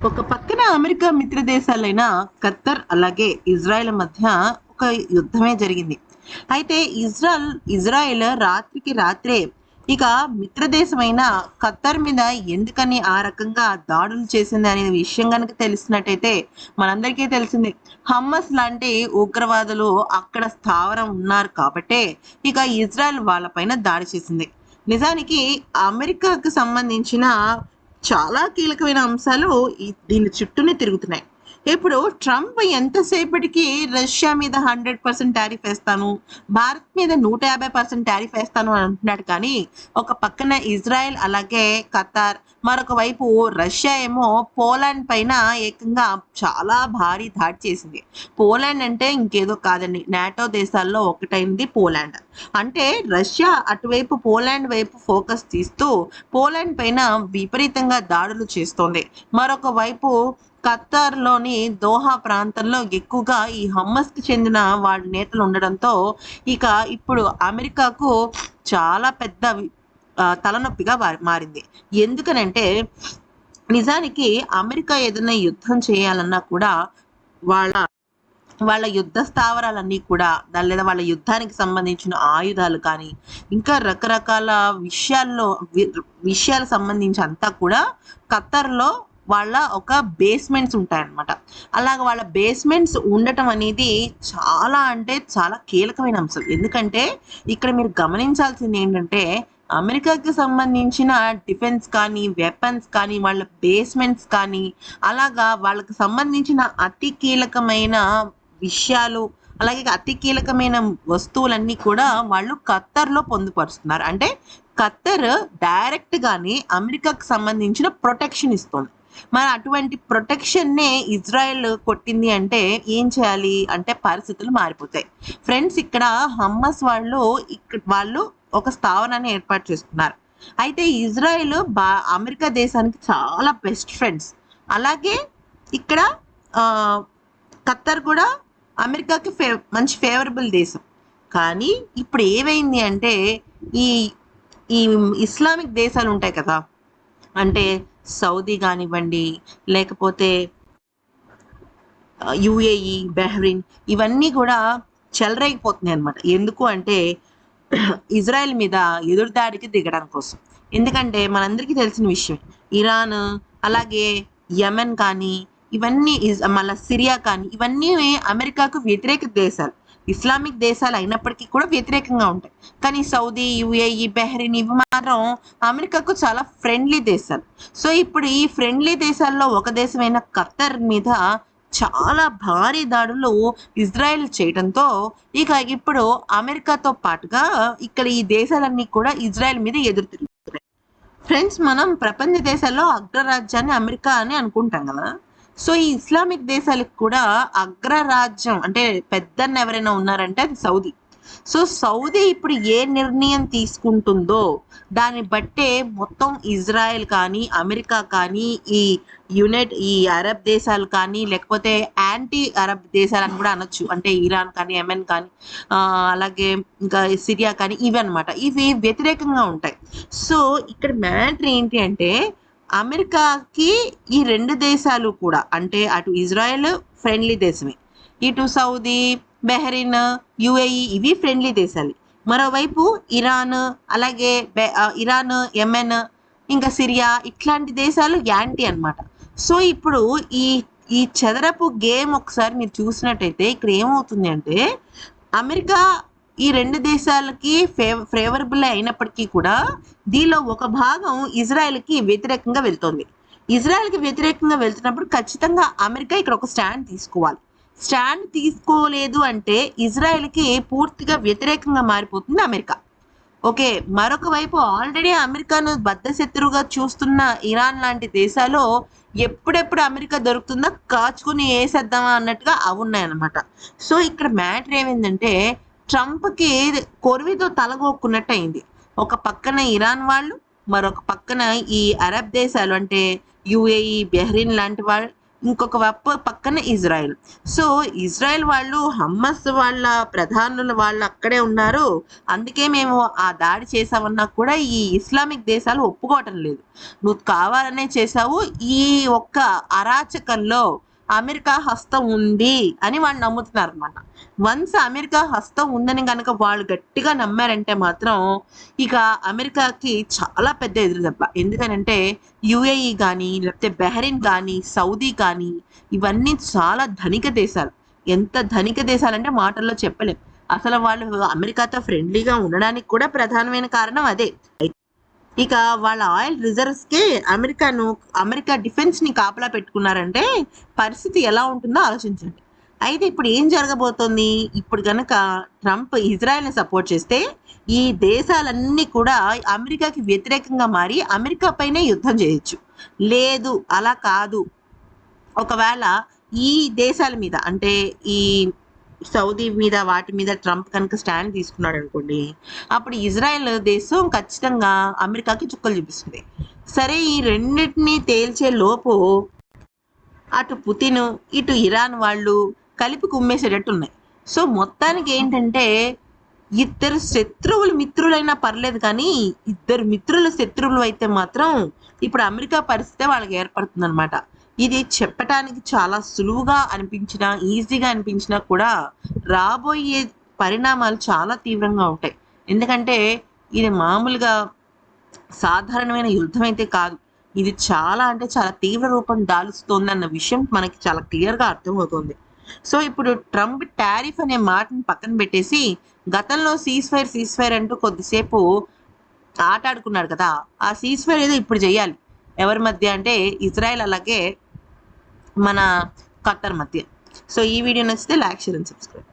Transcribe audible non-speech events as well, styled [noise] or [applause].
ఒక పక్కన అమెరికా మిత్ర దేశాలైన ఖత్తర్ అలాగే ఇజ్రాయెల్ మధ్య ఒక యుద్ధమే జరిగింది. అయితే ఇజ్రాయల్ ఇజ్రాయెల్ రాత్రికి రాత్రే ఇక మిత్ర దేశమైన ఖత్తర్ మీద ఎందుకని ఆ రకంగా దాడులు చేసింది అనే విషయం కనుక తెలిసినట్టయితే మనందరికీ తెలిసింది. హమ్మస్ లాంటి ఉగ్రవాదులు అక్కడ స్థావరం ఉన్నారు కాబట్టే ఇక ఇజ్రాయెల్ వాళ్ళపైన దాడి చేసింది. నిజానికి అమెరికాకు సంబంధించిన చాలా కీలకమైన అంశాలు ఈ- దీని చుట్టూనే తిరుగుతున్నాయి. ఇప్పుడు ట్రంప్ ఎంతసేపటికి రష్యా మీద హండ్రెడ్ పర్సెంట్ టారిఫ్ వేస్తాను భారత్ మీద నూట యాభై పర్సెంట్ టారిఫ్ వేస్తాను అని అంటున్నాడు. కానీ ఒక పక్కన ఇజ్రాయెల్ అలాగే ఖతార్ మరొక వైపు రష్యా ఏమో పోలాండ్ పైన ఏకంగా చాలా భారీ దాడి చేసింది. పోలాండ్ అంటే ఇంకేదో కాదండి నాటో దేశాల్లో ఒకటైంది పోలాండ్. అంటే రష్యా అటువైపు పోలాండ్ వైపు ఫోకస్ తీస్తూ పోలాండ్ పైన విపరీతంగా దాడులు చేస్తోంది. మరొక వైపు ఖత్తర్లోని దోహా ప్రాంతంలో ఎక్కువగా ఈ హమ్మస్కి చెందిన వాళ్ళ నేతలు ఉండడంతో ఇక ఇప్పుడు అమెరికాకు చాలా పెద్ద తలనొప్పిగా మారింది. ఎందుకనంటే నిజానికి అమెరికా ఏదైనా యుద్ధం చేయాలన్నా కూడా వాళ్ళ వాళ్ళ యుద్ధ స్థావరాలన్నీ కూడా దాని లేదా వాళ్ళ యుద్ధానికి సంబంధించిన ఆయుధాలు కానీ ఇంకా రకరకాల విషయాల్లో వి- విషయాలు సంబంధించి అంతా కూడా ఖత్తర్లో వాళ్ళ ఒక బేస్మెంట్స్ ఉంటాయన్నమాట. అలాగ వాళ్ళ బేస్మెంట్స్ ఉండటం అనేది చాలా అంటే చాలా కీలకమైన అంశం. ఎందుకంటే ఇక్కడ మీరు గమనించాల్సింది ఏంటంటే అమెరికాకి సంబంధించిన డిఫెన్స్ కానీ వెపన్స్ కానీ వాళ్ళ బేస్మెంట్స్ కానీ అలాగా వాళ్ళకి సంబంధించిన అతి కీలకమైన విషయాలు అలాగే అతి కీలకమైన వస్తువులన్నీ కూడా వాళ్ళు ఖత్తర్లో పొందుపరుస్తున్నారు. అంటే ఖత్తర్ డైరెక్ట్గానే అమెరికాకు సంబంధించిన ప్రొటెక్షన్ ఇస్తుంది. మరి అటువంటి ప్రొటెక్షన్నే ఇజ్రాయెల్ కొట్టింది అంటే ఏం చేయాలి? అంటే పరిస్థితులు మారిపోతాయి. ఫ్రెండ్స్ ఇక్కడ హమ్మస్ వాళ్ళు ఇక్కడ వాళ్ళు ఒక స్థావరాన్ని ఏర్పాటు చేసుకున్నారు. అయితే ఇజ్రాయెల్ బా అమెరికా దేశానికి చాలా బెస్ట్ ఫ్రెండ్స్ అలాగే ఇక్కడ ఖత్తర్ కూడా అమెరికాకి ఫే మంచి ఫేవరబుల్ దేశం. కానీ ఇప్పుడు ఏమైంది అంటే ఈ ఈ ఇస్లామిక్ దేశాలు ఉంటాయి కదా? అంటే సౌదీ కానివ్వండి లేకపోతే యుఏఈ బెహ్రిన్ ఇవన్నీ కూడా చెలరైపోతున్నాయి అనమాట ఎందుకు అంటే [clears throat] ఇజ్రాయెల్ మీద ఎదురుదాడికి దిగడం కోసం. ఎందుకంటే మనందరికీ తెలిసిన విషయం ఇరాన్ అలాగే యమెన్ కానీ ఇవన్నీ ఇజ్- సిరియా కానీ ఇవన్నీ అమెరికాకు వ్యతిరేక దేశాలు. ఇస్లామిక్ దేశాలు అయినప్పటికీ కూడా వ్యతిరేకంగా ఉంటాయి. కానీ సౌదీ యుఏఈ బెహ్రీన్ ఇవి మాత్రం అమెరికాకు చాలా ఫ్రెండ్లీ దేశాలు. సో ఇప్పుడు ఈ ఫ్రెండ్లీ దేశాల్లో ఒక దేశమైన ఖత్తర్ మీద చాలా భారీ దాడులు ఇజ్రాయెల్ చేయడంతో ఇక ఇప్పుడు అమెరికాతో పాటుగా ఇక్కడ ఈ దేశాలన్నీ కూడా ఇజ్రాయెల్ మీద ఎదురు తిరుగుతున్నాయి. ఫ్రెండ్స్ మనం ప్రపంచ దేశాల్లో అగ్రరాజ్యాన్ని అమెరికా అని అనుకుంటాం కదా? సో ఈ ఇస్లామిక్ దేశాలకు కూడా అగ్రరాజ్యం అంటే పెద్దన్న ఎవరైనా ఉన్నారంటే అది సౌదీ. సో సౌదీ ఇప్పుడు ఏ నిర్ణయం తీసుకుంటుందో దాన్ని బట్టే మొత్తం ఇజ్రాయెల్ కానీ అమెరికా కానీ ఈ యునైట్ ఈ అరబ్ దేశాలు కానీ లేకపోతే యాంటీ అరబ్ దేశాలు అని కూడా అనొచ్చు. అంటే ఇరాన్ కానీ యెమెన్ కానీ అలాగే ఇంకా సిరియా కానీ ఇవి అన్నమాట ఇవి వ్యతిరేకంగా ఉంటాయి. సో ఇక్కడ మ్యాటర్ ఏంటి అంటే అమెరికాకి ఈ రెండు దేశాలు కూడా అంటే అటు ఇజ్రాయెల్ ఫ్రెండ్లీ దేశమే ఇటు సౌదీ బెహరీన్ యుఏఈ ఇవి ఫ్రెండ్లీ దేశాలు. మరోవైపు ఇరాన్ అలాగే బె- ఇరాన్ యెమెన్ ఇంకా సిరియా ఇట్లాంటి దేశాలు యాంటీ అన్నమాట. సో ఇప్పుడు ఈ ఈ చదరపు గేమ్ ఒకసారి మీరు చూసినట్టయితే ఇక్కడ ఏమవుతుంది అంటే అమెరికా ఈ రెండు దేశాలకి ఫేవ ఫేవరబుల్ అయినప్పటికీ కూడా దీనిలో ఒక భాగం ఇజ్రాయెల్కి వ్యతిరేకంగా వెళ్తోంది. ఇజ్రాయెల్కి వ్యతిరేకంగా వెళ్తున్నప్పుడు ఖచ్చితంగా అమెరికా ఇక్కడ ఒక స్టాండ్ తీసుకోవాలి. స్టాండ్ తీసుకోలేదు అంటే ఇజ్రాయెల్కి పూర్తిగా వ్యతిరేకంగా మారిపోతుంది అమెరికా. ఓకే మరొక వైపు ఆల్రెడీ అమెరికాను బద్ధశత్రువుగా చూస్తున్న ఇరాన్ లాంటి దేశాలు ఎప్పుడెప్పుడు అమెరికా దొరుకుతుందో కాచుకుని వేసేద్దామా అన్నట్టుగా అవి ఉన్నాయన్నమాట. సో ఇక్కడ మ్యాటర్ ఏమైందంటే ట్రంప్కి కొరివితో తలగొక్కున్నట్టు అయింది ఒక పక్కన ఇరాన్ వాళ్ళు మరొక పక్కన ఈ అరబ్ దేశాలు అంటే యుఏఈ బెహ్రీన్ లాంటి వాళ్ళు ఇంకొక వప్ప పక్కన ఇజ్రాయెల్. సో ఇజ్రాయెల్ వాళ్ళు హమ్మస్ వాళ్ళ ప్రధానులు వాళ్ళు అక్కడే ఉన్నారు. అందుకే మేము ఆ దాడి చేసామన్నా కూడా ఈ ఇస్లామిక్ దేశాలు ఒప్పుకోవటం లేదు. నువ్వు కావాలనే చేసావు ఈ ఒక్క అరాచకంలో అమెరికా హస్తం ఉంది అని వాళ్ళు నమ్ముతున్నారు అనమాట వన్స్ అమెరికా హస్తం ఉందని కనుక వాళ్ళు గట్టిగా నమ్మారంటే మాత్రం ఇక అమెరికాకి చాలా పెద్ద ఎదురుదెబ్బ. ఎందుకనంటే యుఏఈ కానీ లేకపోతే బెహరిన్ కానీ సౌదీ కానీ ఇవన్నీ చాలా ధనిక దేశాలు. ఎంత ధనిక దేశాలంటే మాటల్లో చెప్పలేం. అసలు వాళ్ళు అమెరికాతో ఫ్రెండ్లీగా ఉండడానికి కూడా ప్రధానమైన కారణం అదే. ఇక వాళ్ళ ఆయిల్ రిజర్వ్స్కి అమెరికాను అమెరికా డిఫెన్స్ని కాపలా పెట్టుకున్నారంటే పరిస్థితి ఎలా ఉంటుందో ఆలోచించండి. అయితే ఇప్పుడు ఏం జరగబోతోంది? ఇప్పుడు కనుక ట్రంప్ ఇజ్రాయెల్ని సపోర్ట్ చేస్తే ఈ దేశాలన్నీ కూడా అమెరికాకి వ్యతిరేకంగా మారి అమెరికా పైనే యుద్ధం చేయొచ్చు. లేదు అలా కాదు. ఒకవేళ ఈ దేశాల మీద అంటే ఈ సౌదీ మీద వాటి మీద ట్రంప్ కనుక స్టాండ్ తీసుకున్నాడు అనుకోండి అప్పుడు ఇజ్రాయెల్ దేశం ఖచ్చితంగా అమెరికాకి చుక్కలు చూపిస్తుంది. సరే ఈ రెండింటిని తేల్చే లోపు అటు పుతిన్ ఇటు ఇరాన్ వాళ్ళు కలిపి కుమ్మేసేటట్టు ఉన్నాయి. సో మొత్తానికి ఏంటంటే ఇద్దరు శత్రువులు మిత్రులైనా పర్లేదు కానీ ఇద్దరు మిత్రుల శత్రువులు అయితే మాత్రం ఇప్పుడు అమెరికా పరిస్థితే వాళ్ళకి ఏర్పడుతుంది అనమాట ఇది చెప్పటానికి చాలా సులువుగా అనిపించినా ఈజీగా అనిపించినా కూడా రాబోయే పరిణామాలు చాలా తీవ్రంగా ఉంటాయి. ఎందుకంటే ఇది మామూలుగా సాధారణమైన యుద్ధం అయితే కాదు. ఇది చాలా అంటే చాలా తీవ్ర రూపం దాలుస్తోంది అన్న విషయం మనకి చాలా క్లియర్గా అర్థమవుతుంది. సో ఇప్పుడు ట్రంప్ టారిఫ్ అనే మాటను పక్కన పెట్టేసి గతంలో సీజ్ ఫైర్ సీజ్ ఫైర్ అంటూ కొద్దిసేపు ఆట ఆడుకున్నాడు కదా ఆ సీజ్ ఫైర్ ఏదో ఇప్పుడు చేయాలి. ఎవరి మధ్య అంటే ఇజ్రాయెల్ అలాగే మన కట్టర్ మధ్య. సో ఈ వీడియో నచ్చితే లైక్ షేర్ అండ్ సబ్స్క్రైబ్.